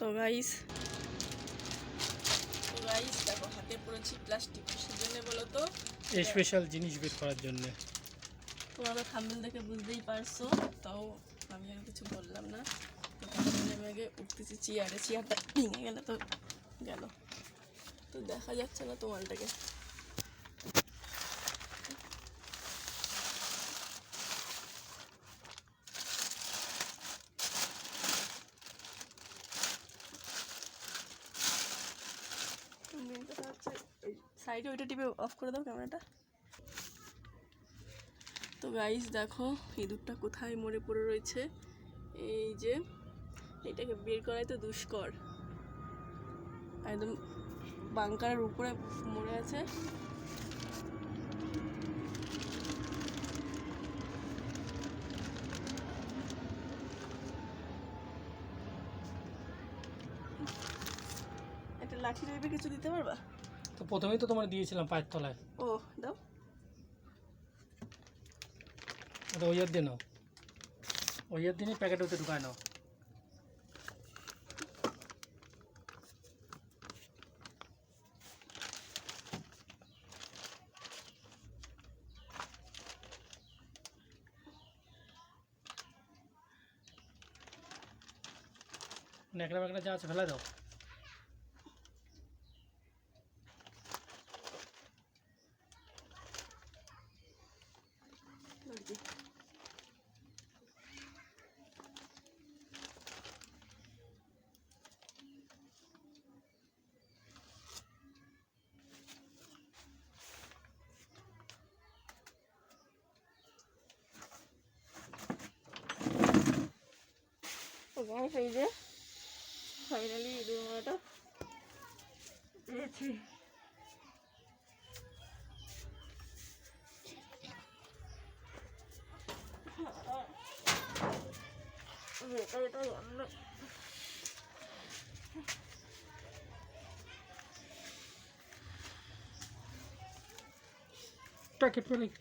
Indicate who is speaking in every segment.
Speaker 1: তো গাইস তো গাইস দেখো হাতে পড়েছি প্লাস্টিক সেই জন্য বলো তো।
Speaker 2: স্পেশাল জিনিস বের করার জন্য।
Speaker 1: তোমরা থাম্বেল দেখে বুঝতেই পারছ তাও আমি আর কিছু বললাম না। তো আমি আগে উঠতেছি চেয়ারে চেয়ারটা ভেঙে গেলে তো গেল। তো দেখা যাচ্ছে না তোমালটাকে কথা হচ্ছে সাইডে ওইটা টিপে অফ করে দাও ক্যামেরাটা তো গাইস দেখো, ইঁদুরটা কোথায় মরে পড়ে রয়েছে? এই যে, এটাকে বের করাই তো দুষ্কর। একদম বাংকারের উপরে মরে আছে। লাঠি টাইপের কিছু দিতে পারবা?
Speaker 2: তো প্রথমেই তো তোমার দিয়েছিলাম পায়ের তলায়।
Speaker 1: ও দাও।
Speaker 2: ওটা ওই দিয়ে নাও। ওই দিনই প্যাকেট ওতে ঢুকায় নাও। ন্যাকড়া ব্যাকড়া যা আছে ফেলা দাও।
Speaker 1: তো গাইস এই যে ফাইনালি ইঁদুর মারাটা পেয়েছি। এটা এটা অন্য
Speaker 2: প্যাকেট প্যাকেট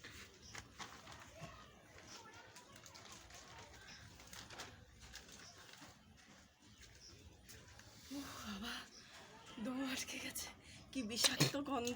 Speaker 1: দম গেছে কি বিষাক্ত গন্ধ